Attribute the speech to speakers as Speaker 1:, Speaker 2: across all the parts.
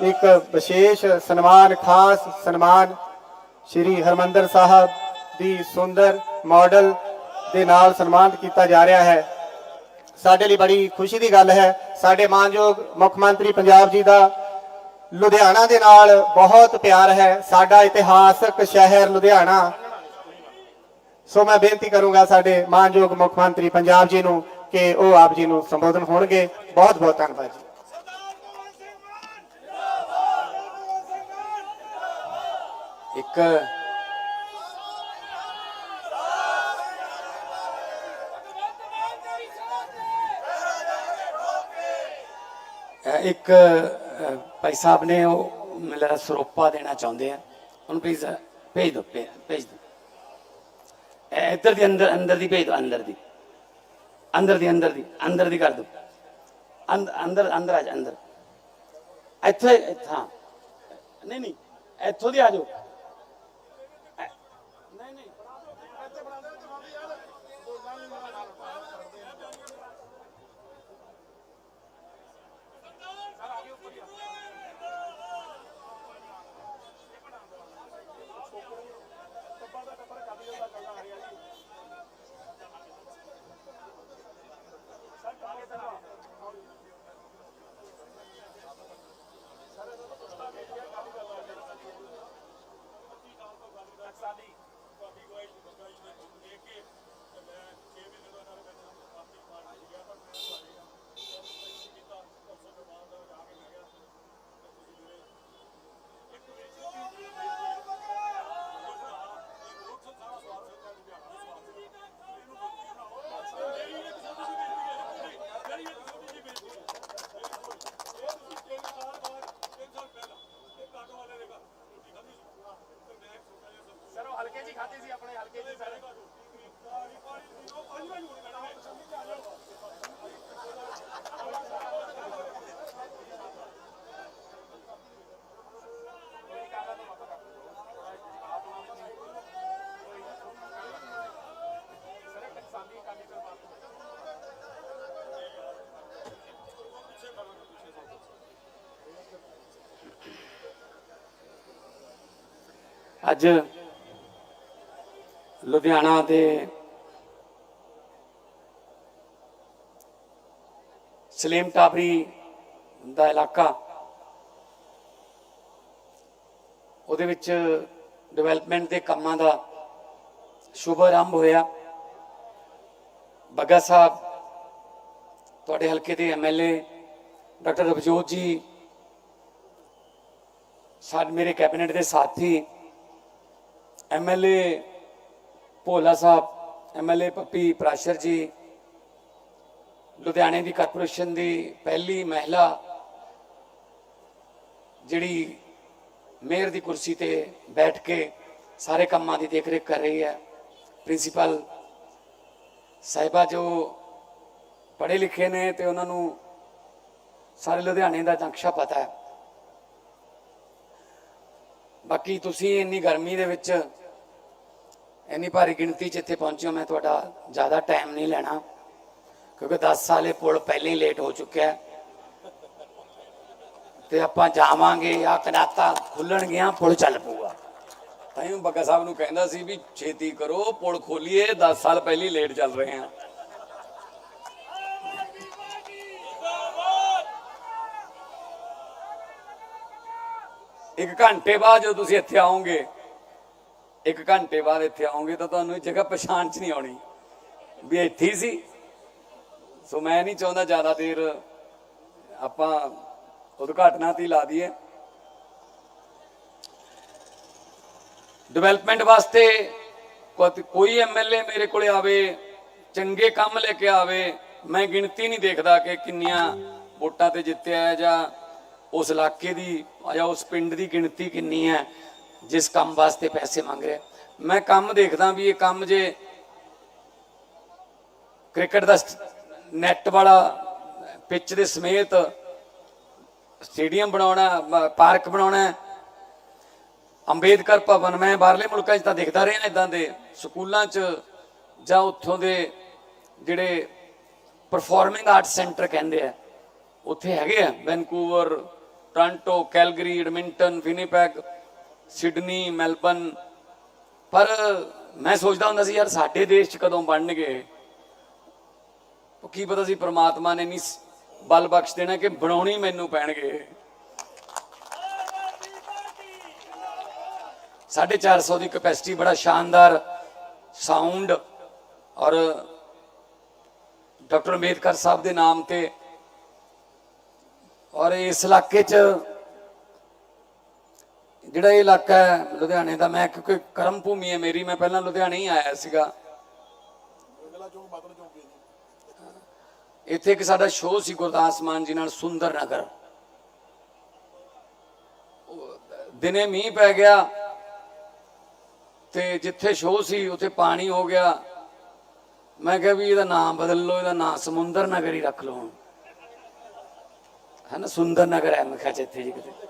Speaker 1: ਇੱਕ ਵਿਸ਼ੇਸ਼ ਸਨਮਾਨ, ਖਾਸ ਸਨਮਾਨ ਸ਼੍ਰੀ ਹਰਮੰਦਰ ਸਾਹਿਬ ਦੀ ਸੁੰਦਰ ਮਾਡਲ ਦੇ ਨਾਲ ਸਨਮਾਨਿਤ ਕੀਤਾ ਜਾ ਰਿਹਾ ਹੈ। ਸਾਡੇ ਲਈ ਬੜੀ ਖੁਸ਼ੀ ਦੀ ਗੱਲ ਹੈ। ਸਾਡੇ ਮਾਨਯੋਗ ਮੁੱਖ ਮੰਤਰੀ ਪੰਜਾਬ ਜੀ ਦਾ ਲੁਧਿਆਣਾ ਦੇ ਨਾਲ ਬਹੁਤ ਪਿਆਰ ਹੈ। ਸਾਡਾ ਇਤਿਹਾਸਕ ਸ਼ਹਿਰ ਲੁਧਿਆਣਾ। ਸੋ ਮੈਂ ਬੇਨਤੀ ਕਰੂੰਗਾ ਸਾਡੇ ਮਾਨਯੋਗ ਮੁੱਖ ਮੰਤਰੀ ਪੰਜਾਬ ਜੀ ਨੂੰ ਕਿ ਉਹ ਆਪ ਜੀ ਨੂੰ ਸੰਬੋਧਨ ਹੋਣਗੇ। ਬਹੁਤ ਬਹੁਤ ਧੰਨਵਾਦ ਜੀ।
Speaker 2: ਇੱਕ ਇੱਕ ਭਾਈ ਸਾਹਿਬ ਨੇ ਉਹ ਮੇਰਾ ਸਰੋਪਾ ਦੇਣਾ ਚਾਹੁੰਦੇ ਆ। ਉਹਨੂੰ ਪਲੀਜ਼ ਭੇਜ ਦਿਓ ਭੇਜ ਦਿਓ। ਇੱਧਰ ਦੀ ਅੰਦਰ ਅੰਦਰ ਦੀ ਭੇਜ ਦਿਓ, ਅੰਦਰ ਦੀ। ਅੰਦਰ ਦੀ ਅੰਦਰ ਦੀ ਅੰਦਰ ਦੀ ਕਰ ਦਿਓ। ਅੰਦ- ਅੰਦਰ ਅੰਦਰ ਆ ਜਾ, ਅੰਦਰ। ਇੱਥੇ ਇੱਥੇ, ਹਾਂ। ਨਹੀਂ ਨਹੀਂ, ਇੱਥੋਂ ਦੀ ਆ ਜਾਓ। ਅੱਜ ਲੁਧਿਆਣਾ ਦੇ ਸਲੀਮ ਟਾਬਰੀ ਦਾ ਇਲਾਕਾ, ਉਹਦੇ ਵਿੱਚ ਡਿਵੈਲਪਮੈਂਟ ਦੇ ਕੰਮਾਂ ਦਾ ਸ਼ੁਭ ਆਰੰਭ ਹੋਇਆ। ਬੱਗਾ ਸਾਹਿਬ, ਤੁਹਾਡੇ ਹਲਕੇ ਦੇ ਐਮਐਲਏ ਡਾਕਟਰ ਰਵਜੋਤ ਜੀ ਸਾਡੇ ਮੇਰੇ ਕੈਬਨਿਟ ਦੇ ਸਾਥੀ ਐਮਐਲਏ ਭੋਲਾ ਸਾਹਿਬ ਐਮਐਲਏ ਪੱਪੀ ਪ੍ਰਾਸ਼ਰ ਜੀ, ਲੁਧਿਆਣੇ ਦੀ ਕਾਰਪੋਰੇਸ਼ਨ ਦੀ ਪਹਿਲੀ ਮਹਿਲਾ ਜਿਹੜੀ ਮੇਅਰ ਦੀ ਕੁਰਸੀ ਤੇ ਬੈਠ ਕੇ ਸਾਰੇ ਕੰਮਾਂ ਦੀ ਦੇਖਰੇਖ ਕਰ ਰਹੀ ਹੈ। ਪ੍ਰਿੰਸੀਪਲ ਸਾਹਿਬਾ ਜੋ ਪੜ੍ਹੇ ਲਿਖੇ ਨੇ ਤੇ ਉਹਨਾਂ ਨੂੰ ਸਾਰੇ ਲੁਧਿਆਣੇ ਦਾ ਨਕਸ਼ਾ ਪਤਾ ਹੈ। ਬਾਕੀ ਤੁਸੀਂ ਇੰਨੀ ਗਰਮੀ ਦੇ ਵਿੱਚ ਇੰਨੀ ਭਾਰੀ ਗਿਣਤੀ 'ਚ ਇੱਥੇ ਪਹੁੰਚਿਓ ਮੈਂ ਤੁਹਾਡਾ ਜ਼ਿਆਦਾ ਟਾਈਮ ਨਹੀਂ ਲੈਣਾ, ਕਿਉਂਕਿ 10 ਸਾਲੇ ਪੁਲ ਪਹਿਲਾਂ ਹੀ ਲੇਟ ਹੋ ਚੁੱਕਿਆ ਤੇ ਆਪਾਂ ਜਾਵਾਂਗੇ ਆ ਕਨਾਤਾ ਖੁੱਲਣ ਗਿਆ ਪੁਲ ਚੱਲ ਪਊਗਾ।
Speaker 3: ਤਾਂ ਹੀ ਬੱਗਾ ਸਾਹਿਬ ਨੂੰ ਕਹਿੰਦਾ ਸੀ ਵੀ ਛੇਤੀ ਕਰੋ, ਪੁਲ ਖੋਲੀਏ 10 ਸਾਲ ਪਹਿਲੀ ਲੇਟ ਚੱਲ ਰਹੇ ਹਾਂ ਇੱਕ ਘੰਟੇ ਬਾਅਦ ਜਦੋਂ ਤੁਸੀਂ ਇੱਥੇ ਆਓਗੇ ਇੱਕ ਘੰਟੇ ਬਾਅਦ ਇੱਥੇ ਆਉਂਗੇ ਤਾਂ ਤੁਹਾਨੂੰ ਇਹ ਜਗ੍ਹਾ ਪਛਾਣ ਚ ਨਹੀਂ ਆਉਣੀ। ਵੀ ਇੱਥੇ ਸੀ। ਸੋ ਮੈਂ ਨਹੀਂ ਚਾਹੁੰਦਾ ਜ਼ਿਆਦਾ ਦੇਰ ਆਪਾਂ ਉਦਘਾਟਨਾ ਤੇ ਹੀ ਲਾ ਦਈਏ।
Speaker 2: ਡਿਵੈਲਪਮੈਂਟ ਵਾਸਤੇ ਕੋਈ- ਕੋਈ ਐਮਐਲਏ ਮੇਰੇ ਕੋਲੇ ਆਵੇ, ਚੰਗੇ ਕੰਮ ਲੈ ਕੇ ਆਵੇ, ਮੈਂ ਗਿਣਤੀ ਨਹੀਂ ਦੇਖਦਾ ਕਿ ਕਿੰਨੀਆਂ ਵੋਟਾਂ ਤੇ ਜਿੱਤਿਆ ਜਾਂ ਉਸ ਇਲਾਕੇ ਦੀ ਜਾਂ ਉਸ ਪਿੰਡ ਦੀ ਗਿਣਤੀ ਕਿੰਨੀ ਹੈ। ਜਿਸ ਕੰਮ ਵਾਸਤੇ ਪੈਸੇ ਮੰਗ ਰਿਹਾ। ਮੈਂ ਕੰਮ ਦੇਖਦਾ ਵੀ ਇਹ ਕੰਮ ਜੇ ਕ੍ਰਿਕਟ ਦਾ ਨੈਟ ਵਾਲਾ ਪਿੱਚ ਦੇ ਸਮੇਤ ਸਟੇਡੀਅਮ ਬਣਾਉਣਾ ਪਾਰਕ ਬਣਾਉਣਾ ਅੰਬੇਦਕਰ ਭਵਨ, ਮੈਂ ਬਾਹਰਲੇ ਮੁਲਕਾਂ 'ਚ ਤਾਂ ਦੇਖਦਾ ਰਿਹਾ ਇਦਾਂ ਦੇ ਸਕੂਲਾਂ 'ਚ ਜਾਂ ਉੱਥੋਂ ਦੇ ਜਿਹੜੇ ਪਰਫਾਰਮਿੰਗ ਆਰਟ ਸੈਂਟਰ ਕਹਿੰਦੇ ਆ, ਉੱਥੇ ਹੈਗੇ ਆ। Vancouver, Toronto, Calgary, Edmonton, Winnipeg. Sydney Melbourne ਪਰ ਮੈਂ ਸੋਚਦਾ ਹੁੰਦਾ ਸੀ, ਯਾਰ ਸਾਡੇ ਦੇਸ਼ 'ਚ ਕਦੋਂ ਬਣਨਗੇ? ਕੀ ਪਤਾ ਸੀ ਪ੍ਰਮਾਤਮਾ ਨੇ ਨਹੀਂ ਬਲ ਬਖਸ਼ ਦੇਣਾ ਕਿ ਬਣਾਉਣੀ ਮੈਨੂੰ ਪੈਣਗੇ। 450 ਦੀ ਕਪੈਸਿਟੀ ਬੜਾ ਸ਼ਾਨਦਾਰ ਸਾਊਂਡ ਔਰ ਡਾਕਟਰ ਅੰਬੇਦਕਰ ਸਾਹਿਬ ਦੇ ਨਾਮ ਤੇ ਔਰ ਇਸ ਇਲਾਕੇ 'ਚ ਜਿਹੜਾ ਇਹ ਇਲਾਕਾ ਹੈ ਲੁਧਿਆਣੇ ਦਾ, ਮੈਂ ਕਿਉਂਕਿ ਕਰਮ ਭੂਮੀ ਹੈ ਮੇਰੀ, ਮੈਂ ਪਹਿਲਾਂ ਲੁਧਿਆਣੇ ਹੀ ਆਇਆ ਸੀਗਾ। ਇੱਥੇ ਇੱਕ ਸਾਡਾ ਸ਼ੋਅ ਸੀ ਗੁਰਦਾਸ ਮਾਨ ਜੀ ਨਾਲ ਸੁੰਦਰ ਨਗਰ। ਦਿਨੇ ਮੀਂਹ ਪੈ ਗਿਆ ਤੇ ਜਿੱਥੇ ਸ਼ੋਅ ਸੀ, ਉੱਥੇ ਪਾਣੀ ਹੋ ਗਿਆ। ਮੈਂ ਕਿਹਾ ਵੀ ਇਹਦਾ ਨਾਮ ਬਦਲ ਲਓ, ਇਹਦਾ ਨਾਮ ਸਮੁੰਦਰ ਨਗਰ ਹੀ ਰੱਖ ਲਓ ਹੁਣ। ਹੈ ਨਾ, ਸੁੰਦਰ ਨਗਰ ਹੈ, ਮੈਂ ਕਿਹਾ ਇੱਥੇ ਜੀ ਕਿਤੇ।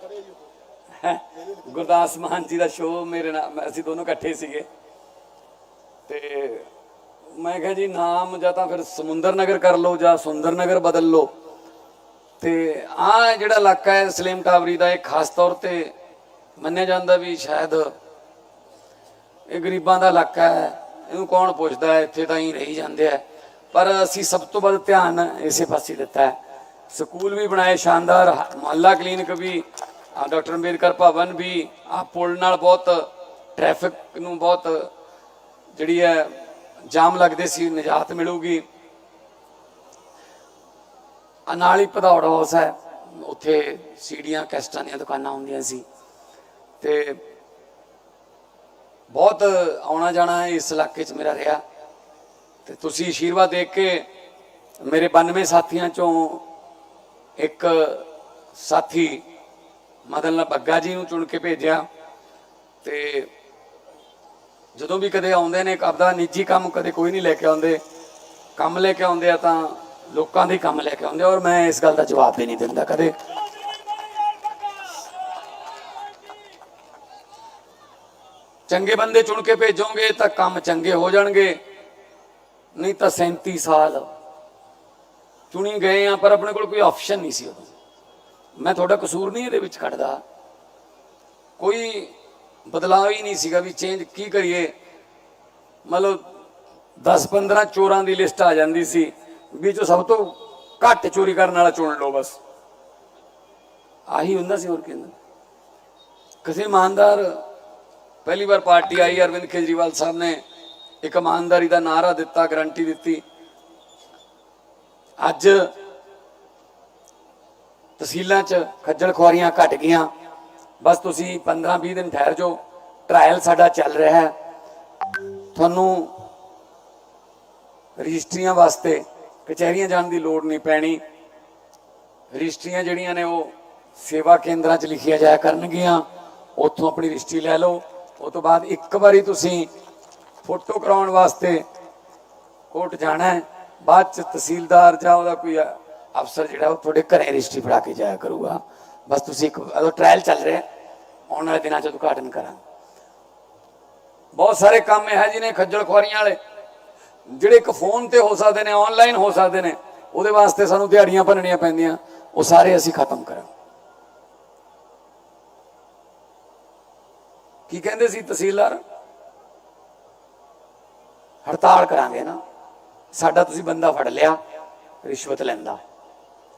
Speaker 2: ਗੁਰਦਾਸ ਮਾਨ ਜੀ ਦਾ ਸ਼ੋਅ ਮੇਰੇ ਨਾਲ ਅਸੀਂ ਦੋਨੋਂ ਇਕੱਠੇ ਸੀਗੇ। ਤੇ ਮੈਂ ਕਿਹਾ ਜੀ, ਨਾਮ ਜਾਂ ਤਾਂ ਫਿਰ ਸਮੁੰਦਰ ਨਗਰ ਕਰ ਲਓ ਜਾਂ ਸੁੰਦਰ ਨਗਰ ਬਦਲ ਲਓ। ਤੇ ਆ ਜਿਹੜਾ ਇਲਾਕਾ ਹੈ ਸਲੀਮ ਟਾਵਰੀ ਦਾ, ਇਹ ਖਾਸ ਤੌਰ ਤੇ ਮੰਨਿਆ ਜਾਂਦਾ ਵੀ ਸ਼ਾਇਦ ਇਹ ਗਰੀਬਾਂ ਦਾ ਇਲਾਕਾ ਹੈ। ਇਹਨੂੰ ਕੌਣ ਪੁੱਛਦਾ ਹੈ? ਇੱਥੇ ਤਾਂ ਹੀ ਰਹੀ ਜਾਂਦੇ ਆ। ਪਰ ਅਸੀਂ ਸਭ ਤੋਂ ਵੱਧ ਧਿਆਨ ਇਸੇ ਪਾਸੇ ਦਿੱਤਾ ਹੈ। ਸਕੂਲ ਵੀ ਬਣਾਏ, ਸ਼ਾਨਦਾਰ ਮੁਹੱਲਾ ਕਲੀਨਿਕ ਵੀ ਆ ਡਾਕਟਰ ਅੰਬੇਦਕਰ ਭਵਨ ਵੀ ਆ ਪੁਲ ਨਾਲ ਬਹੁਤ ਟ੍ਰੈਫਿਕ ਨੂੰ ਬਹੁਤ ਜਿਹੜੀ ਹੈ ਜਾਮ ਲੱਗਦੇ ਸੀ, ਨਿਜਾਤ ਮਿਲੂਗੀ। ਆ ਨਾਲ ਹੀ ਭਦੌੜ ਹਾਊਸ ਹੈ, ਉੱਥੇ ਸੀੜੀਆਂ ਕੈਸਟਾਂ ਦੀਆਂ ਦੁਕਾਨਾਂ ਹੁੰਦੀਆਂ ਸੀ। ਤੇ ਬਹੁਤ ਆਉਣਾ ਜਾਣਾ ਇਸ ਇਲਾਕੇ 'ਚ ਮੇਰਾ ਰਿਹਾ। ਤੇ ਤੁਸੀਂ ਆਸ਼ੀਰਵਾਦ ਦੇ ਕੇ ਮੇਰੇ 92 ਸਾਥੀਆਂ ਚੋਂ ਇੱਕ ਸਾਥੀ ਮਦਨ ਲਾਲ ਬੱਗਾ ਜੀ ਨੂੰ ਚੁਣ ਕੇ ਭੇਜਿਆ। ਤੇ ਜਦੋਂ ਵੀ ਕਦੇ ਆਉਂਦੇ ਨੇ ਆਪਦਾ ਨਿੱਜੀ ਕੰਮ ਕਦੇ ਕੋਈ ਨਹੀਂ ਲੈ ਕੇ ਆਉਂਦੇ। ਕੰਮ ਲੈ ਕੇ ਆਉਂਦੇ ਆ ਤਾਂ ਲੋਕਾਂ ਦੇ ਕੰਮ ਲੈ ਕੇ ਆਉਂਦੇ ਆ, ਔਰ ਮੈਂ ਇਸ ਗੱਲ ਦਾ ਜਵਾਬ ਵੀ ਨਹੀਂ ਦਿੰਦਾ ਕਦੇ। ਚੰਗੇ ਬੰਦੇ ਚੁਣ ਕੇ ਭੇਜੋਗੇ ਤਾਂ ਕੰਮ ਚੰਗੇ ਹੋ ਜਾਣਗੇ, ਨਹੀਂ ਤਾਂ 37 ਸਾਲ ਚੁਣੀ ਗਏ ਆ, ਪਰ ਆਪਣੇ ਕੋਲ ਕੋਈ ਆਪਸ਼ਨ ਨਹੀਂ ਸੀ ਉਦੋਂ। ਮੈਂ ਤੁਹਾਡਾ ਕਸੂਰ ਨਹੀਂ ਇਹਦੇ ਵਿੱਚ ਕੱਢਦਾ ਕੋਈ ਬਦਲਾਅ ਹੀ ਨਹੀਂ ਸੀਗਾ ਵੀ ਚੇਂਜ ਕੀ ਕਰੀਏ। ਮਤਲਬ 10-15 ਚੋਰਾਂ ਦੀ ਲਿਸਟ ਆ ਜਾਂਦੀ ਸੀ ਵੀ ਜੋ ਸਭ ਤੋਂ ਘੱਟ ਚੋਰੀ ਕਰਨ ਵਾਲਾ ਚੁਣ ਲਓ ਬਸ। ਆਹੀ ਹੁੰਦਾ ਸੀ ਹੋਰ ਕੀ ਕਿਸੇ ਇਮਾਨਦਾਰ, ਪਹਿਲੀ ਵਾਰ ਪਾਰਟੀ ਆਈ, ਅਰਵਿੰਦ ਕੇਜਰੀਵਾਲ ਸਾਹਿਬ ਨੇ ਇੱਕ ਇਮਾਨਦਾਰੀ ਦਾ ਨਾਰਾ ਦਿੱਤਾ ਗਰੰਟੀ ਦਿੱਤੀ। ਅੱਜ ਤਹਿਸੀਲਾਂ 'ਚ ਖੱਜਲ ਖੁਆਰੀਆਂ ਘਟ ਗਈਆਂ। ਬਸ ਤੁਸੀਂ 15-20 ਦਿਨ ਠਹਿਰ ਜਾਓ। ਟ੍ਰਾਇਲ ਸਾਡਾ ਚੱਲ ਰਿਹਾ ਹੈ। ਤੁਹਾਨੂੰ ਰਜਿਸਟਰੀਆਂ ਵਾਸਤੇ ਕਚਹਿਰੀਆਂ ਜਾਣ ਦੀ ਲੋੜ ਨਹੀਂ ਪੈਣੀ। ਰਜਿਸਟਰੀਆਂ ਜਿਹੜੀਆਂ ਨੇ ਉਹ ਸੇਵਾ ਕੇਂਦਰਾਂ 'ਚ ਲਿਖੀਆਂ ਜਾਇਆ ਕਰਨਗੀਆਂ। ਉੱਥੋਂ ਆਪਣੀ ਰਜਿਸਟਰੀ ਲੈ ਲਓ। ਉਸ ਤੋਂ ਬਾਅਦ ਇੱਕ ਵਾਰੀ ਤੁਸੀਂ ਫੋਟੋ ਕਰਾਉਣ ਵਾਸਤੇ ਕੋਰਟ ਜਾਣਾ ਹੈ। ਬਾਅਦ ਚ ਤਹਿਸੀਲਦਾਰ ਜਾਂ ਉਹਦਾ ਕੋਈ ਅਫਸਰ ਜਿਹੜਾ ਉਹ ਤੁਹਾਡੇ ਘਰੇ ਰਜਿਸਟਰੀ ਫੜਾ ਕੇ ਜਾਇਆ ਕਰੂਗਾ। ਬਸ ਤੁਸੀਂ ਇੱਕ ਉਹ ਟ੍ਰਾਇਲ ਚੱਲ ਰਿਹਾ, ਆਉਣ ਵਾਲੇ ਦਿਨਾਂ ਚ ਉਦਘਾਟਨ ਕਰਾਂ ਬਹੁਤ ਸਾਰੇ ਕੰਮ ਇਹ ਜਿਹਨੇ ਖੱਜਲ ਖੁਆਰੀਆਂ ਵਾਲੇ, ਜਿਹੜੇ ਇੱਕ ਫੋਨ ਤੇ ਹੋ ਸਕਦੇ ਨੇ ਆਨਲਾਈਨ ਹੋ ਸਕਦੇ ਨੇ, ਉਹਦੇ ਵਾਸਤੇ ਸਾਨੂੰ ਦਿਹਾੜੀਆਂ ਭੰਨਣੀਆਂ ਪੈਂਦੀਆਂ, ਉਹ ਸਾਰੇ ਅਸੀਂ ਖਤਮ ਕਰਾਂ ਕੀ ਕਹਿੰਦੇ ਸੀ ਤਹਿਸੀਲਦਾਰ? ਹੜਤਾਲ ਕਰਾਂਗੇ ਨਾ। ਸਾਡਾ ਤੁਸੀਂ ਬੰਦਾ ਫੜ ਲਿਆ, ਰਿਸ਼ਵਤ ਲੈਂਦਾ।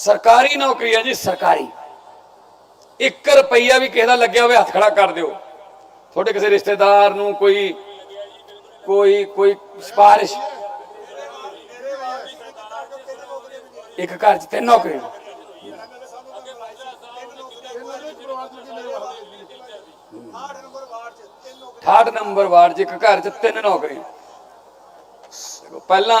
Speaker 4: ਸਰਕਾਰੀ ਨੌਕਰੀ ਹੈ ਜੀ, ਸਰਕਾਰੀ।
Speaker 2: 1 ਰੁਪਈਆ ਵੀ ਕਿਸੇ ਦਾ ਲੱਗਿਆ ਹੋਵੇ, ਹੱਥ ਖੜਾ ਕਰ ਦਿਓ। ਤੁਹਾਡੇ ਕਿਸੇ ਰਿਸ਼ਤੇਦਾਰ ਨੂੰ ਕੋਈ ਕੋਈ ਕੋਈ
Speaker 4: ਸਿਫਾਰਿਸ਼। ਇੱਕ ਘਰ 'ਚ ਤਿੰਨ ਨੌਕਰੀ।
Speaker 5: ਇਹਨਾਂ ਦੇ ਪਰਿਵਾਰ ਚ ਕਿੰਨੇ ਵਾਸਤੇ
Speaker 2: 68 ਨੰਬਰ ਵਾਰਡ 'ਚ, ਇੱਕ ਘਰ 'ਚ ਤਿੰਨ ਨੌਕਰੀ। ਪਹਿਲਾਂ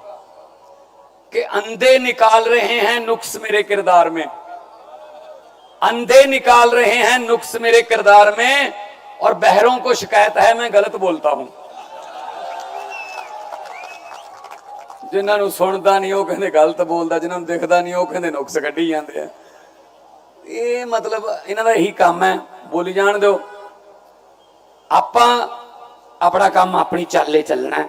Speaker 2: कि अंधे निकाल रहे हैं नुक्स मेरे किरदार में अंधे निकाल रहे हैं नुक्स मेरे किरदार में और बहरों को शिकायत है मैं गलत बोलता हूं ਜਿਨ੍ਹਾਂ ਨੂੰ ਸੁਣਦਾ ਨਹੀਂ ਉਹ ਕਹਿੰਦੇ ਗਲਤ ਬੋਲਦਾ ਜਿਨ੍ਹਾਂ ਨੂੰ ਦਿਖਦਾ ਨਹੀਂ ਉਹ ਕਹਿੰਦੇ ਨੁਕਸ ਕੱਢੀ ਜਾਂਦੇ ਆ ਇਹ ਮਤਲਬ ਇਹਨਾਂ ਦਾ ਇਹੀ ਕੰਮ ਹੈ ਬੋਲੀ ਜਾਣ ਦਿਓ
Speaker 4: ਆਪਾਂ ਆਪਣਾ ਕੰਮ ਆਪਣੀ ਚਾਲੇ ਚੱਲਣਾ ਹੈ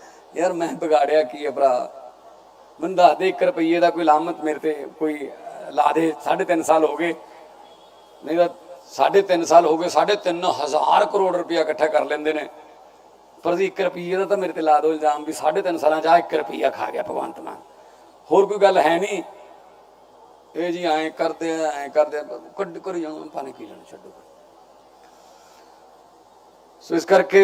Speaker 2: ਯਾਰ ਮੈਂ ਵਿਗਾੜਿਆ ਕੀ ਹੈ ਭਰਾ ਮੈਨੂੰ ਦੱਸ ਦੇ 1 ਰੁਪਈਏ ਦਾ ਕੋਈ ਲਾਮਤ ਮੇਰੇ ਤੇ ਕੋਈ ਲਾ ਦੇ 3.5 ਸਾਲ ਹੋ ਗਏ ਨਹੀਂ ਤਾਂ ਸਾਢੇ ਤਿੰਨ ਸਾਲ ਹੋ ਗਏ ਸਾਢੇ ਤਿੰਨ ਹਜ਼ਾਰ ਕਰੋੜ ਰੁਪਇਆ ਇਕੱਠਾ ਕਰ ਲੈਂਦੇ ਨੇ ਪਰ ਜੀ 1 ਰੁਪਈਏ ਦਾ ਤਾਂ ਮੇਰੇ ਤੇ ਲਾ ਦੋ ਇਲਜ਼ਾਮ ਵੀ ਸਾਢੇ ਤਿੰਨ ਸਾਲਾਂ ਚ ਆ 1 ਰੁਪਈਆ ਖਾ ਗਿਆ ਭਗਵੰਤ ਮਾਨ ਹੋਰ ਕੋਈ ਗੱਲ ਹੈ ਨਹੀਂ ਇਹ ਜੀ ਐਂ ਕਰਦੇ ਆ ਐਂ ਕਰਦੇ ਆ ਕੱਢ ਕਰ ਜਾਣਾ ਪਾਣੀ ਕੀ ਲੈਣਾ ਛੱਡੋ ਸੋ ਇਸ ਕਰਕੇ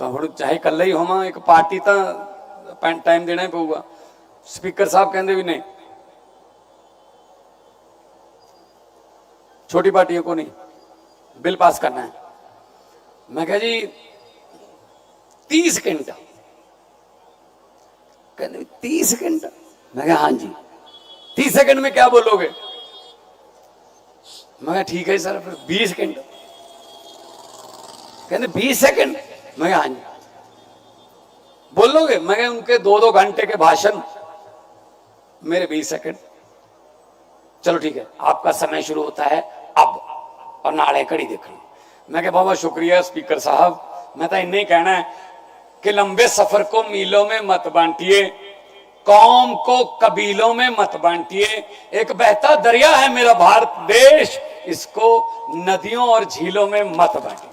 Speaker 2: ਤਾਂ ਹੁਣ ਚਾਹੇ ਇਕੱਲਾ ਹੀ ਹੋਵਾਂ ਇੱਕ ਪਾਰਟੀ ਤਾਂ ਪੈਨ ਟਾਈਮ ਦੇਣਾ ਹੀ ਪਊਗਾ ਸਪੀਕਰ ਸਾਹਿਬ ਕਹਿੰਦੇ ਵੀ ਨਹੀਂ छोटी पार्टियों को नहीं बिल पास करना है मैं कहा जी तीस सेकंड कहते तीस सेकंड मैं कहा हाँ जी तीस सेकंड में क्या बोलोगे मैं कहा ठीक है सर फिर बीस सेकंड कहते बीस सेकंड मैं हाँ जी मैं उनके दो दो घंटे के भाषण मेरे बीस सेकंड। चलो ठीक है, आपका समय शुरू होता है अब, और नाले देख देखनी। मैं बाबा शुक्रिया स्पीकर साहब। मैं तो इन्ना ही कहना है कि लंबे सफ़र को मीलों में मत बांटिए, कौम को कबीलों में मत बांटिए। एक बहता दरिया है मेरा भारत देश, इसको नदियों और झीलों में मत बांटिए।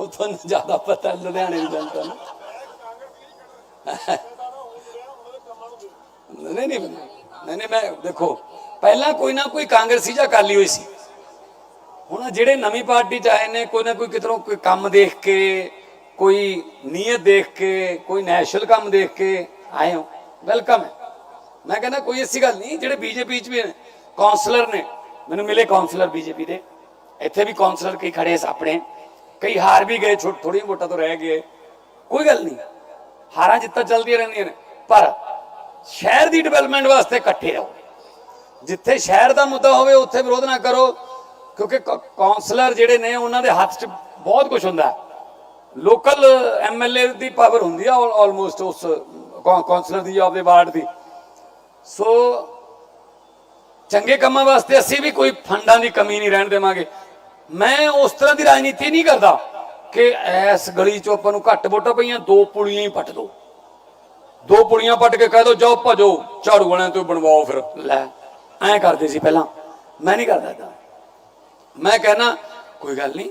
Speaker 2: ਉਹ ਤੁਹਾਨੂੰ ਜ਼ਿਆਦਾ ਪਤਾ ਲੁਧਿਆਣੇ ਦੀ ਜਨਤਾ ਨੂੰ। ਨਹੀਂ ਨਹੀਂ ਨਹੀਂ ਨਹੀਂ, ਮੈਂ ਦੇਖੋ, ਪਹਿਲਾਂ ਕੋਈ ਨਾ ਕੋਈ ਕਾਂਗਰਸੀ ਜਾਂ ਅਕਾਲੀ ਹੋਈ ਸੀ। ਹੁਣ ਜਿਹੜੇ ਨਵੀਂ ਪਾਰਟੀ ਚ ਆਏ ਨੇ, ਕੋਈ ਨਾ ਕੋਈ ਕਿਧਰੋਂ ਕੋਈ ਕੰਮ ਦੇਖ ਕੇ, ਕੋਈ ਨੀਅਤ ਦੇਖ ਕੇ, ਕੋਈ ਨੈਸ਼ਨਲ ਕੰਮ ਦੇਖ ਕੇ ਆਏ ਹੋ। ਵੈਲਕਮ ਹੈ। ਮੈਂ ਕਹਿੰਦਾ ਕੋਈ ਐਸੀ ਗੱਲ ਨਹੀਂ, ਜਿਹੜੇ ਬੀਜੇਪੀ ਚ ਵੀ ਨੇ ਕਾਉਂਸਲਰ ਨੇ, ਮੈਨੂੰ ਮਿਲੇ ਕਾਉਂਸਲਰ ਬੀਜੇਪੀ ਦੇ। ਇੱਥੇ ਵੀ ਕਾਉਂਸਲਰ ਕਈ ਖੜੇ ਆਪਣੇ। ਕਈ ਹਾਰ ਵੀ ਗਏ ਛੋਟ ਥੋੜੀ ਵੋਟਾਂ ਤੋਂ ਰਹਿ ਗਏ। ਕੋਈ ਗੱਲ ਨਹੀਂ। ਹਾਰਾਂ ਜਿੱਤਾਂ ਚੱਲਦੀਆਂ ਰਹਿੰਦੀਆਂ ਨੇ। ਪਰ ਸ਼ਹਿਰ ਦੀ ਡਿਵੈਲਪਮੈਂਟ ਵਾਸਤੇ ਇਕੱਠੇ ਰਹੋ। ਜਿੱਥੇ ਸ਼ਹਿਰ ਦਾ ਮੁੱਦਾ ਹੋਵੇ, ਉੱਥੇ ਵਿਰੋਧ ਨਾ ਕਰੋ। ਕਿਉਂਕਿ ਕ- ਕਾਉਂਸਲਰ ਜਿਹੜੇ ਨੇ, ਉਹਨਾਂ ਦੇ ਹੱਥ 'ਚ ਬਹੁਤ ਕੁਝ ਹੁੰਦਾ। ਲੋਕਲ ਐਮਐਲਏ ਦੀ ਪਾਵਰ ਹੁੰਦੀ ਆ ਆਲਮੋਸਟ ਉਸ, ਕੌ- ਕਾਉਂਸਲਰ ਦੀ ਆਪਦੇ ਵਾਰਡ ਦੀ। ਸੋ ਚੰਗੇ ਕੰਮਾਂ ਵਾਸਤੇ ਅਸੀਂ ਵੀ ਕੋਈ ਫੰਡਾਂ ਦੀ ਕਮੀ ਨਹੀਂ ਰਹਿਣ ਦੇਵਾਂਗੇ। ਮੈਂ ਉਸ ਤਰ੍ਹਾਂ ਦੀ ਰਾਜਨੀਤੀ ਨਹੀਂ ਕਰਦਾ ਕਿ ਐਸ ਗਲੀ 'ਚੋਂ ਆਪਾਂ ਨੂੰ ਘੱਟ ਵੋਟਾਂ ਪਈਆਂ, ਦੋ ਪੁਲੀਆਂ ਹੀ ਪੱਟ ਦੋ। ਦੋ ਪੁਲੀਆਂ ਪੱਟ ਕੇ ਕਹਿ ਦੋ, ਜਾਓ ਭਜੋ, ਝਾੜੂ ਵਾਲਿਆਂ ਤੋਂ ਬਣਵਾਓ ਫਿਰ। ਲੈ, ਐਂ ਕਰਦੇ ਸੀ ਪਹਿਲਾਂ। ਮੈਂ ਨਹੀਂ ਕਰਦਾ ਏਦਾਂ। ਮੈਂ ਕਹਿਣਾ ਕੋਈ ਗੱਲ ਨਹੀਂ,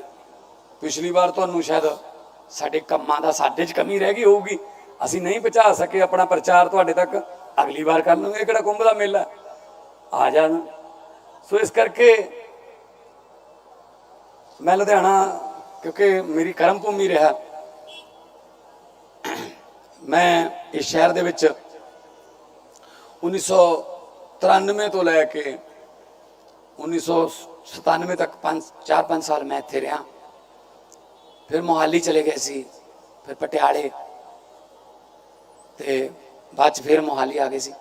Speaker 2: ਪਿਛਲੀ ਵਾਰ ਤੁਹਾਨੂੰ ਸ਼ਾਇਦ ਸਾਡੇ ਕੰਮਾਂ ਦਾ ਸਾਡੇ 'ਚ ਕਮੀ ਰਹਿ ਗਈ ਹੋਊਗੀ। ਅਸੀਂ ਨਹੀਂ ਪਹੁੰਚਾ ਸਕੇ ਆਪਣਾ ਪ੍ਰਚਾਰ ਤੁਹਾਡੇ ਤੱਕ। ਅਗਲੀ ਵਾਰ ਕਰ ਲਵਾਂਗੇ ਕਿਹੜਾ ਕੁੰਭ ਦਾ ਮੇਲਾ। ਆ ਜਾਣਾ। ਸੋ ਇਸ ਕਰਕੇ ਮੈਂ ਲੁਧਿਆਣਾ, ਕਿਉਂਕਿ ਮੇਰੀ ਕਰਮ ਭੂਮੀ ਰਿਹਾ। ਮੈਂ ਇਸ ਸ਼ਹਿਰ ਦੇ ਵਿੱਚ 1993 ਤੋਂ ਲੈ ਕੇ 1997 ਤੱਕ 5 4-5 ਸਾਲ ਮੈਂ ਇੱਥੇ ਰਿਹਾ। ਫਿਰ ਮੋਹਾਲੀ ਚਲੇ ਗਏ ਸੀ, ਫਿਰ ਪਟਿਆਲੇ। ਤੇ ਬਾਅਦ ਚ ਫਿਰ ਮੋਹਾਲੀ ਆ ਗਏ ਸੀ।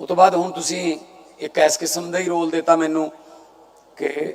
Speaker 2: ਉਸ ਤੋਂ ਬਾਅਦ ਹੁਣ ਤੁਸੀਂ ਇੱਕ ਇਸ ਕਿਸਮ ਦਾ ਹੀ ਰੋਲ ਦਿੱਤਾ ਮੈਨੂੰ ਕਿ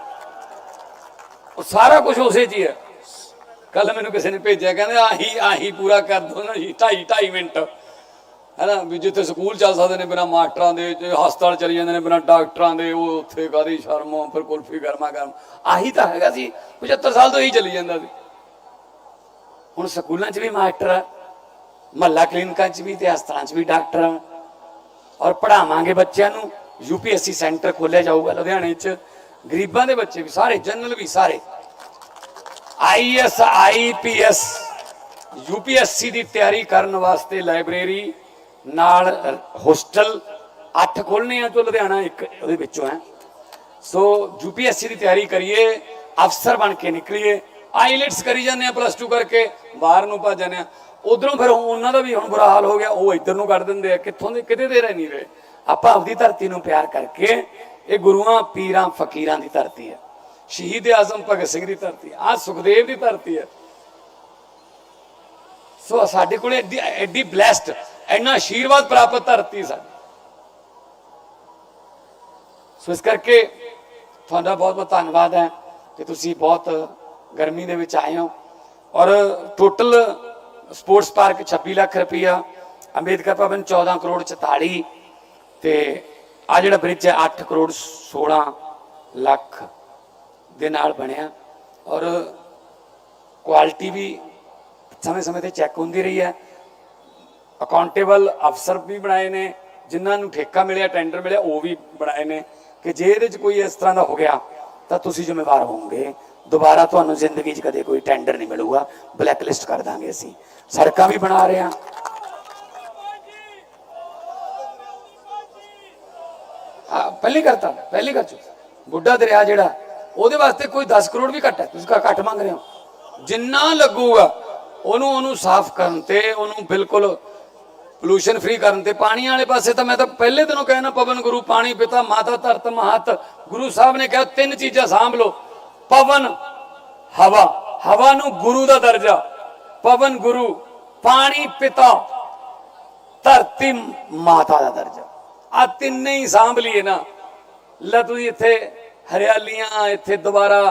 Speaker 2: ਉਹ ਸਾਰਾ ਕੁਝ ਉਸੇ 'ਚ ਹੀ ਹੈ। ਕੱਲ ਮੈਨੂੰ ਕਿਸੇ ਨੇ ਭੇਜਿਆ, ਕਹਿੰਦੇ ਆਹੀ ਆਹੀ ਪੂਰਾ ਕਰ ਦੋ ਨਾ ਜੀ 2.5 2.5 ਮਿੰਟ।
Speaker 3: ਹੈਨਾ ਵੀ ਜਿੱਥੇ ਸਕੂਲ ਚੱਲ ਸਕਦੇ ਨੇ ਬਿਨਾ ਮਾਸਟਰਾਂ ਦੇ ਹਸਪਤਾਲ ਚਲੀ ਜਾਂਦੇ ਨੇ ਬਿਨਾ ਡਾਕਟਰਾਂ ਦੇ, ਉਹ ਉੱਥੇ ਕਾਦੀ ਸ਼ਰਮੋਂ ਫਿਰ ਕੁਲਫੀ ਗਰਮਾ ਗਰਮ। ਆਹੀ ਤਾਂ ਹੈਗਾ ਸੀ 75 ਸਾਲ ਤੋਂ ਇਹੀ ਚਲੀ ਜਾਂਦਾ ਸੀ।
Speaker 2: ਹੁਣ ਸਕੂਲਾਂ 'ਚ ਵੀ ਮਾਸਟਰ ਆ, ਮਹੱਲਾ ਕਲੀਨਿਕਾਂ 'ਚ ਵੀ ਤੇ ਹਸਪਤਾਲਾਂ 'ਚ ਵੀ ਡਾਕਟਰ ਆ। ਔਰ ਪੜਾਵਾਂਗੇ ਬੱਚਿਆਂ ਨੂੰ, ਯੂਪੀਐਸਸੀ ਸੈਂਟਰ ਖੋਲਿਆ ਜਾਊਗਾ ਲੁਧਿਆਣੇ 'ਚ। ਗਰੀਬਾਂ ਦੇ ਬੱਚੇ ਵੀ, ਸਾਰੇ, ਜਨਰਲ ਵੀ ਸਾਰੇ। ਆਈਐਸ ਆਈਪੀਐਸ ਯੂਪੀਐਸਸੀ ਦੀ ਤਿਆਰੀ ਕਰਨ ਵਾਸਤੇ ਲਾਇਬ੍ਰੇਰੀ, ਨਾਲ ਹੋਸਟਲ 8 ਖੋਲਣੇ ਆ ਜੋ ਲੁਧਿਆਣਾ ਇੱਕ, ਉਹਦੇ ਵਿੱਚੋਂ ਹੈ। ਸੋ ਯੂਪੀਐਸਸੀ ਦੀ ਤਿਆਰੀ ਕਰੀਏ, ਅਫਸਰ ਬਣ ਕੇ ਨਿਕਲੀਏ, ਆਈਲੈਟਸ ਕਰੀ ਜਾਂਦੇ ਆ ਪਲੱਸ 2 ਕਰਕੇ, ਬਾਹਰ ਨੂੰ ਭੱਜ ਜਾਂਦੇ ਆ। ਉਧਰੋਂ ਫਿਰ ਉਹਨਾਂ ਦਾ ਵੀ ਹੁਣ ਬੁਰਾ ਹਾਲ ਹੋ ਗਿਆ, ਉਹ ਇੱਧਰ ਨੂੰ ਕੱਢ ਦਿੰਦੇ ਆ, ਕਿੱਥੋਂ ਦੇ, ਕਿਤੇ ਦੇ ਰਹਿ ਨਹੀਂ ਰਹੇ। ਆਪਾਂ ਆਪਦੀ ਧਰਤੀ ਨੂੰ ਪਿਆਰ ਕਰਕੇ, ਇਹ ਗੁਰੂਆਂ, ਪੀਰਾਂ, ਫਕੀਰਾਂ ਦੀ ਧਰਤੀ ਹੈ। ਸ਼ਹੀਦ ਆਜ਼ਮ ਭਗਤ ਸਿੰਘ ਦੀ ਧਰਤੀ ਆ ਸੁਖਦੇਵ ਦੀ ਧਰਤੀ ਹੈ ਸੋ ਸਾਡੇ ਕੋਲ ਐਡੀ ਐਡੀ ਬਲੈਸਡ ਇੰਨਾ ਆਸ਼ੀਰਵਾਦ ਪ੍ਰਾਪਤ ਧਰਤੀ ਸਾਡੀ। ਸੋ ਇਸ ਕਰਕੇ ਤੁਹਾਡਾ ਬਹੁਤ ਬਹੁਤ ਧੰਨਵਾਦ ਹੈ ਕਿ ਤੁਸੀਂ ਬਹੁਤ ਗਰਮੀ ਦੇ ਵਿੱਚ ਆਏ ਹੋ। ਔਰ ਟੋਟਲ ਸਪੋਰਟਸ ਪਾਰਕ 26 ਲੱਖ ਰੁਪਈਆ, ਅੰਬੇਦਕਰ ਭਵਨ 14 ਕਰੋੜ 44 ਤੇ ਆ ਜਿਹੜਾ ਬ੍ਰਿਜ ਹੈ 8 ਕਰੋੜ 16 ਲੱਖ। ਦੇ ਨਾਲ ਬਣਿਆ ਔਰ ਕੁਆਲਿਟੀ ਵੀ ਸਮੇਂ ਸਮੇਂ ਤੇ ਚੈੱਕ ਹੁੰਦੀ ਰਹੀ ਹੈ। ਅਕਾਊਂਟੇਬਲ ਅਫਸਰ ਵੀ ਬਣਾਏ ਨੇ, ਜਿਨ੍ਹਾਂ ਨੂੰ ਠੇਕਾ ਮਿਲਿਆ ਟੈਂਡਰ ਮਿਲਿਆ, ਉਹ ਵੀ ਬਣਾਏ ਨੇ ਕਿ ਜੇ ਇਹਦੇ 'ਚ ਕੋਈ ਇਸ ਤਰ੍ਹਾਂ ਦਾ ਹੋ ਗਿਆ, ਤਾਂ ਤੁਸੀਂ ਜ਼ਿੰਮੇਵਾਰ ਹੋਵੋਗੇ। ਦੁਬਾਰਾ ਤੁਹਾਨੂੰ ਜ਼ਿੰਦਗੀ 'ਚ ਕਦੇ ਕੋਈ ਟੈਂਡਰ ਨਹੀਂ ਮਿਲੂਗਾ। ਬਲੈਕ ਲਿਸਟ ਕਰ ਦਾਂਗੇ ਅਸੀਂ। ਸੜਕਾਂ ਵੀ ਬਣਾ ਰਹੇ ਹਾਂ। ਆ ਪਹਿਲੀ ਕਰਤਾ ਪਹਿਲੀ ਕਰ ਚੁੱਕਾ ਬੁੱਢਾ ਦਰਿਆ ਜਿਹੜਾ ਉਹਦੇ ਵਾਸਤੇ ਕੋਈ 10 ਕਰੋੜ ਵੀ ਘੱਟ ਹੈ, ਤੁਸੀਂ ਕਾ ਘੱਟ ਮੰਗ ਰਹੇ ਹੋ। ਜਿੰਨਾ ਲੱਗੂਗਾ, ਉਹਨੂੰ ਉਹਨੂੰ ਸਾਫ਼ ਕਰਨ ਤੇ, ਉਹਨੂੰ ਬਿਲਕੁਲ ਪੋਲੂਸ਼ਨ ਫ੍ਰੀ ਕਰਨ ਤੇ, ਪਾਣੀ ਵਾਲੇ ਪਾਸੇ ਤਾਂ ਮੈਂ ਤਾਂ ਪਹਿਲੇ ਦਿਨੋਂ ਕਹਿਣਾ ਪਵਨ ਗੁਰੂ, ਪਾਣੀ ਪਿਤਾ, ਮਾਤਾ ਧਰਤ, ਮਹਤ, ਗੁਰੂ ਸਾਹਿਬ ਨੇ ਕਿਹਾ, ਤਿੰਨ ਚੀਜ਼ਾਂ ਸਾਂਭ ਲਓ। ਪਵਨ, ਹਵਾ। ਹਵਾ ਨੂੰ ਗੁਰੂ ਦਾ ਦਰਜਾ। ਪਵਨ ਗੁਰੂ, ਪਾਣੀ ਪਿਤਾ, ਧਰਤੀ, ਮਾਤਾ ਦਾ ਦਰਜਾ। ਆ ਤਿੰਨੇ ਹੀ ਸਾਂਭ ਲਈਏ ਨਾ। ਲੈ ਤੁਸੀਂ ਇੱਥੇ ਹਰਿਆਲੀਆਂ ਇੱਥੇ ਦੁਬਾਰਾ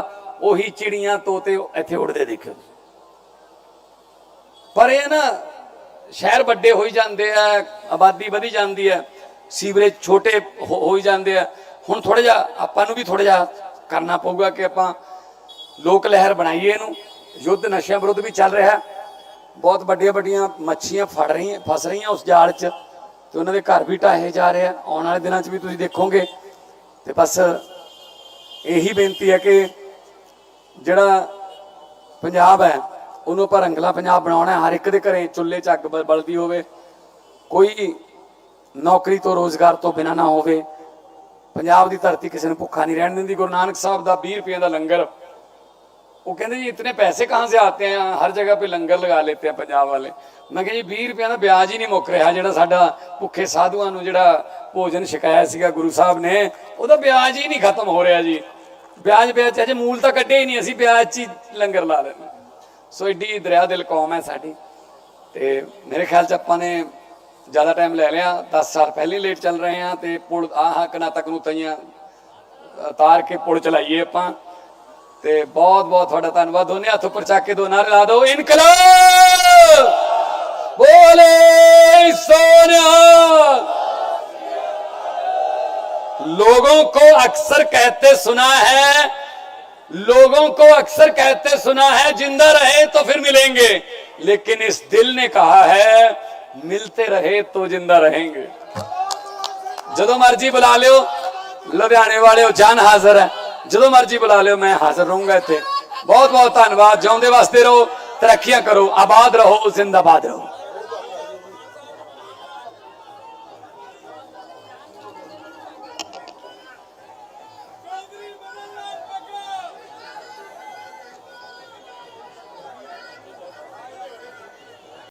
Speaker 2: ਉਹੀ ਚਿੜੀਆਂ ਤੋਤੇ ਇੱਥੇ ਉੜਦੇ ਦੇਖਿਓ। ਪਰ ਇਹ ਨਾ ਸ਼ਹਿਰ ਵੱਡੇ ਹੋਈ ਜਾਂਦੇ ਆ, ਆਬਾਦੀ ਵਧੀ ਜਾਂਦੀ ਹੈ ਸੀਵਰੇਜ ਛੋਟੇ ਹੋਈ ਜਾਂਦੇ ਆ। ਹੁਣ ਥੋੜਾ ਜਿਹਾ ਆਪਾਂ ਨੂੰ ਵੀ ਥੋੜਾ ਜਿਹਾ ਕਰਨਾ ਪਊਗਾ ਕਿ ਆਪਾਂ ਲੋਕ ਲਹਿਰ ਬਣਾਈਏ ਇਹਨੂੰ। ਯੁੱਧ ਨਸ਼ਿਆਂ ਵਿਰੁੱਧ ਵੀ ਚੱਲ ਰਿਹਾ। ਬਹੁਤ ਵੱਡੀਆਂ ਵੱਡੀਆਂ ਮੱਛੀਆਂ ਫੜ ਰਹੀਆਂ, ਫਸ ਰਹੀਆਂ ਉਸ ਜਾਲ 'ਚ ਤੇ ਉਹਨਾਂ ਦੇ ਘਰ ਵੀ ਢਾਹੇ ਜਾ ਰਹੇ ਆ। ਆਉਣ ਵਾਲੇ ਦਿਨਾਂ 'ਚ ਵੀ ਤੁਸੀਂ ਦੇਖੋਗੇ। ਤੇ ਬਸ ਇਹੀ ਬੇਨਤੀ ਹੈ ਕਿ ਜਿਹੜਾ ਪੰਜਾਬ ਹੈ, ਉਹਨੂੰ ਆਪਾਂ ਰੰਗਲਾ ਪੰਜਾਬ ਬਣਾਉਣਾ ਹੈ। ਹਰ ਇੱਕ ਦੇ ਘਰੇ ਚੁੱਲ੍ਹੇ 'ਚ ਅੱਗ ਬ- ਬਲਦੀ ਹੋਵੇ। ਕੋਈ ਨੌਕਰੀ ਤੋਂ ਰੋਜ਼ਗਾਰ ਤੋਂ ਬਿਨਾ ਨਾ ਹੋਵੇ। ਪੰਜਾਬ ਦੀ ਧਰਤੀ ਕਿਸੇ ਨੂੰ ਭੁੱਖਾ ਨਹੀਂ ਰਹਿਣ ਦਿੰਦੀ। ਗੁਰੂ ਨਾਨਕ ਸਾਹਿਬ ਦਾ 20 ਰੁਪਏ ਦਾ ਲੰਗਰ वो कहते जी इतने पैसे कहाँ से आते हैं हर जगह पे लंगर लगा लेते हैं ਪੰਜਾਬ ਵਾਲੇ ਮੈਂ ਕਿਹਾ ਜੀ 20 ਰੁਪਏ ਦਾ ਵਿਆਜ ਹੀ ਨਹੀਂ ਮੁੱਕ ਰਿਹਾ ਜਿਹੜਾ ਸਾਡਾ ਭੁੱਖੇ ਸਾਧੂਆਂ ਨੂੰ ਜਿਹੜਾ ਭੋਜਨ ਛਕਾਇਆ ਸੀਗਾ ਗੁਰੂ ਸਾਹਿਬ ਨੇ ਉਹਦਾ ਵਿਆਜ ਹੀ ਨਹੀਂ ਖਤਮ ਹੋ ਰਿਹਾ ਜੀ ਵਿਆਜ ਵਿਆਜ ਅਜੇ ਮੂਲ ਤਾਂ ਕੱਢੇ ਹੀ ਨਹੀਂ ਅਸੀਂ ਵਿਆਜ 'ਚ ਹੀ ਲੰਗਰ ਲਾ ਲੈਣਾ ਸੋ ਏਡੀ ਦਰਿਆ ਦਿਲ ਕੌਮ ਹੈ ਸਾਡੀ ਤੇ ਮੇਰੇ ਖਿਆਲ 'ਚ ਆਪਾਂ ਨੇ ਜ਼ਿਆਦਾ ਟਾਈਮ ਲੈ ਲਿਆ 10 ਸਾਲ ਪਹਿਲੇ ਲੇਟ ਚੱਲ ਰਹੇ ਹਾਂ ਤੇ ਪੁਲ ਆਹ ਕਨਾ ਤੱਕ ਨੂੰ ਤਈਆਂ ਤਾਰ ਕੇ ਪੁਲ ਚਲਾਈਏ ਆਪਾਂ ਤੇ ਬਹੁਤ ਬਹੁਤ ਤੁਹਾਡਾ ਧੰਨਵਾਦ ਦੋਨੇ ਹੱਥ ਉੱਪਰ ਚੱਕ ਕੇ ਦੋ ਨਾਰੇ ਲਾ ਦਿਓ ਇਨਕਲਾਬ ਬੋਲੇ सोनिया लोगों को अक्सर कहते सुना है लोगों को अक्सर कहते सुना है जिंदा रहे तो फिर मिलेंगे लेकिन इस दिल ने कहा है मिलते रहे तो जिंदा रहेंगे ਜਦੋਂ ਮਰਜੀ ਬੁਲਾ ਲਿਓ ਲੁਧਿਆਣੇ ਵਾਲਿਓ ਜਾਨ ਹਾਜ਼ਰ ਹੈ ਜਦੋਂ ਮਰਜ਼ੀ ਬੁਲਾ ਲਿਓ, ਮੈਂ ਹਾਜ਼ਰ ਰਹੂੰਗਾ ਇੱਥੇ। ਬਹੁਤ ਬਹੁਤ ਧੰਨਵਾਦ, ਜਿਉਂਦੇ ਵਾਸਤੇ ਰਹੋ, ਤਰੱਕੀਆਂ ਕਰੋ, ਆਬਾਦ ਰਹੋ ਜ਼ਿੰਦਾਬਾਦ ਰਹੋ।